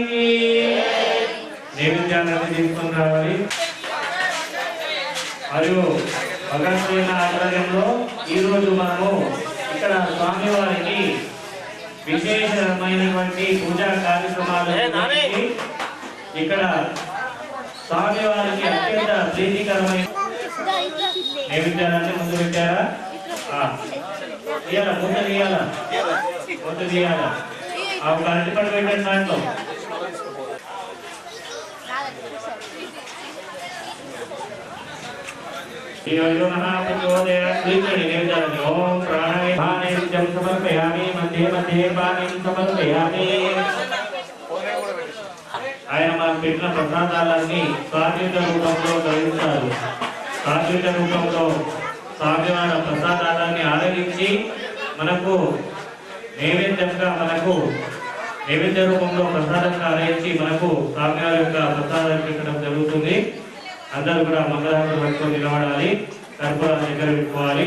భగవానికి నైవేద్యాన్ని తీసుకొని రావాలి మరియు భగవద్గీత ఆధ్వర్యంలో ఈరోజు మనము ఇక్కడ స్వామివారికి విశేషమైనటువంటి పూజా కార్యక్రమాలు ఇక్కడ స్వామివారికి అత్యంత ప్రీతికరమైన నైవేద్యాలన్నీ ముందు పెట్టారా? ఆ. తీయాలా? ముందు తీయాలా? ముందు తీయాలా? ఒక అరటిపండు పెట్టండి దాంట్లో. ఓం ప్రాణాయ పానేత్యం సమర్పయామి మధ్య మధ్య పానీయం సమర్పయామి ఆయన మనం పెట్టిన ప్రసాదాలన్నీ సాత్విక రూపంలో గ్రహించారు సాత్విక రూపంలో స్వామివారి ప్రసాదాలన్నీ ఆదరించి మనకు నైవేద్యంగా మనకు నైవేద్య రూపంలో ప్రసాదంగా ఆదరించి మనకు స్వామివారి యొక్క ప్రసాదాన్ని పెట్టడం జరుగుతుంది. అందరూ కూడా మంగళారతి పట్టుకొని నిలబడాలి. కర్పూరాలు దగ్గర పెట్టుకోవాలి.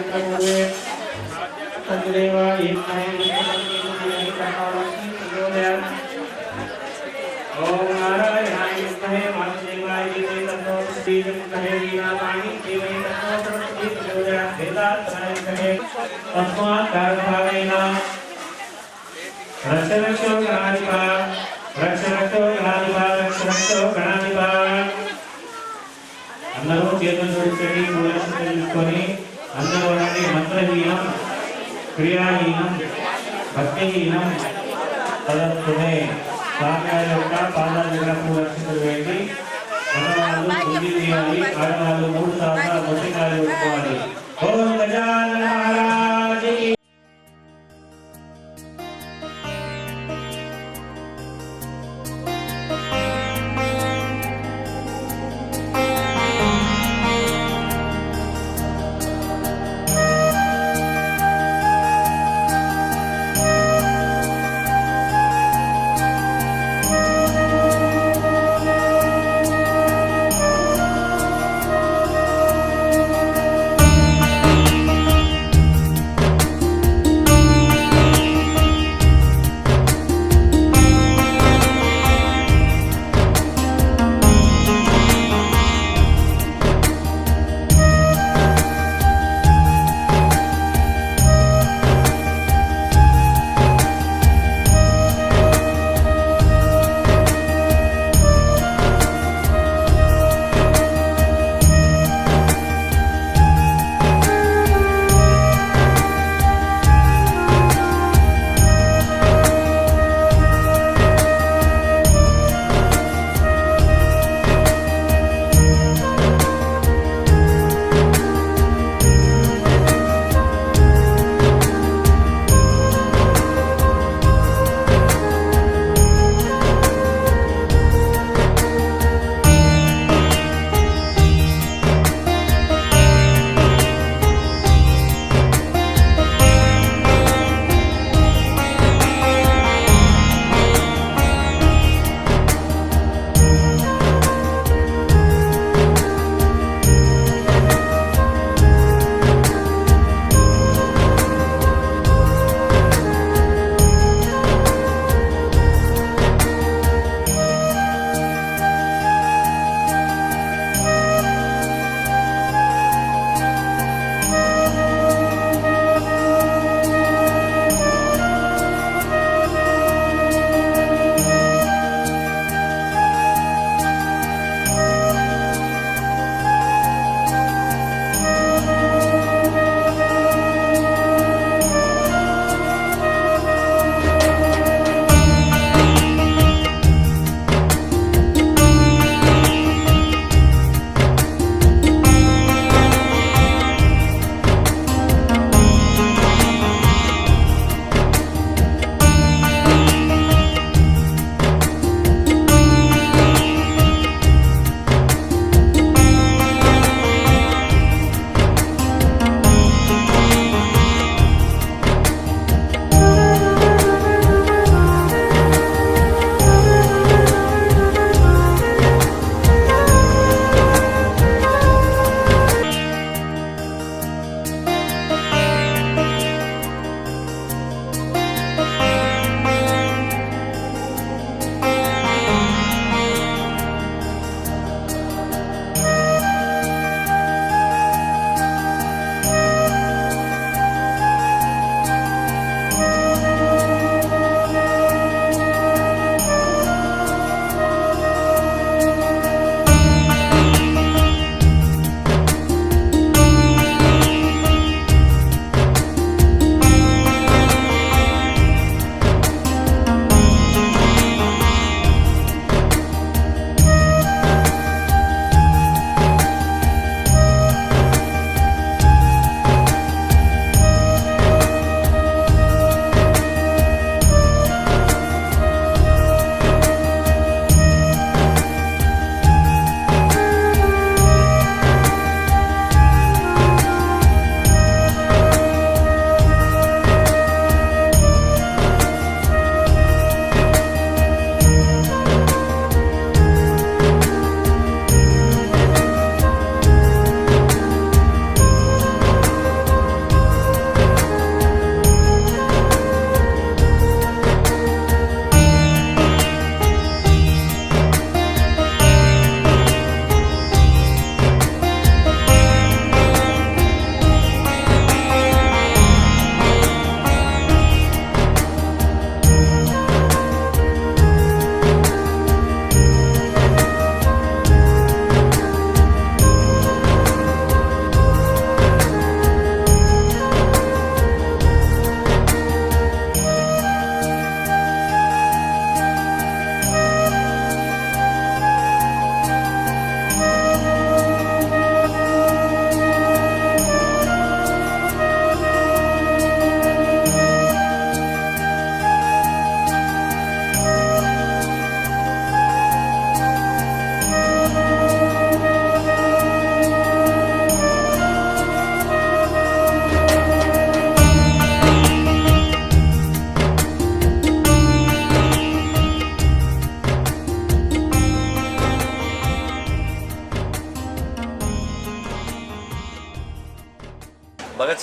మానసం తీర్థమూలే తద్దేవా ఓం నారాయణాయ విద్మహే వాసుదేవాయ ధీమహి తన్నో శ్రీవిద్మహే వీణాపాణి ధీమహి తన్నో సరస్వతీ ప్రచోదయాత్ వేదాత్మనాయ విద్మహే తస్మాత్ కారణభావేన రక్షరక్షో గణాధిప రక్షరక్షో గణాధిప రక్షరక్షో గణాధిప అందరూ చేతులు జోడించండి పూలక్షణ తీసుకొని అందరూ అనండి మంత్రహీనం క్రియాహీనం భక్తిహీనం తదత్తుమే స్వామివారి యొక్క పాదాల దగ్గర పూలక్షణలు వేసి మగవాళ్ళు తొమ్మిది చేయాలి ఆడవాళ్ళు మూడు సార్లు మొట్టికాయలు పెట్టుకోవాలి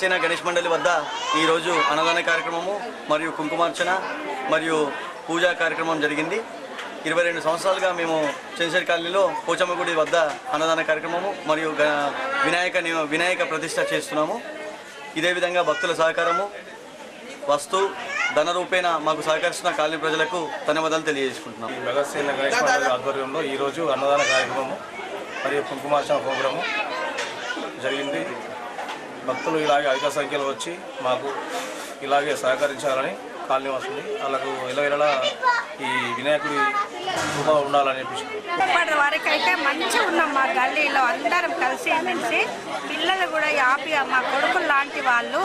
భగత్ గణేష్ మండలి వద్ద ఈరోజు అన్నదాన కార్యక్రమము మరియు కుంకుమార్చన మరియు పూజా కార్యక్రమం జరిగింది. ఇరవై రెండు సంవత్సరాలుగా మేము చెంచరి కాలనీలో పోచమ్మగుడి వద్ద అన్నదాన కార్యక్రమము మరియు గ- వినాయక వినాయక ప్రతిష్ట చేస్తున్నాము. ఇదే విధంగా భక్తుల సహకారము వస్తు ధన రూపేణ మాకు సహకరిస్తున్న కాలనీ ప్రజలకు ధన్యవాదాలు తెలియజేసుకుంటున్నాం ఈ భగత్ గణేష్ ఆధ్వర్యంలో ఈరోజు అన్నదాన కార్యక్రమము మరియు కుంకుమార్చన ప్రోగ్రాము జరిగింది. భక్తులు ఇలాగే అధిక సంఖ్యలో వచ్చి మాకు ఇలాగే సహకరించాలని కాలనీ వస్తుంది వాళ్ళకు ఇలా ఈ వినాయకుడి కృప ఉండాలని ఇప్పటి వరకు అయితే మంచిగా ఉన్నాం మా గల్లీలో అందరం కలిసి మెలిసి పిల్లలు కూడా యాపి మా కొడుకులు లాంటి వాళ్ళు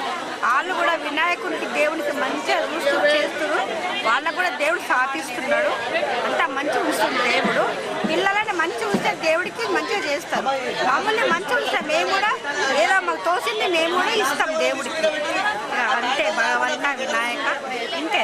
వాళ్ళు కూడా వినాయకునికి దేవునికి మంచిగా చూస్తూ చేస్తున్నారు వాళ్ళకు కూడా దేవుడు సాధిస్తున్నాడు. అంతా మంచిగా ఉంచుతుంది దేవుడు. పిల్లలని మంచిగా ఉంటే దేవుడికి మంచిగా చేస్తారు. మమ్మల్ని మంచిగా ఉంటే మేము కూడా ఏదో మాకు తోసింది మేము కూడా ఇస్తాం దేవుడికి. అంతే భగవంత వినాయక ఇంతే.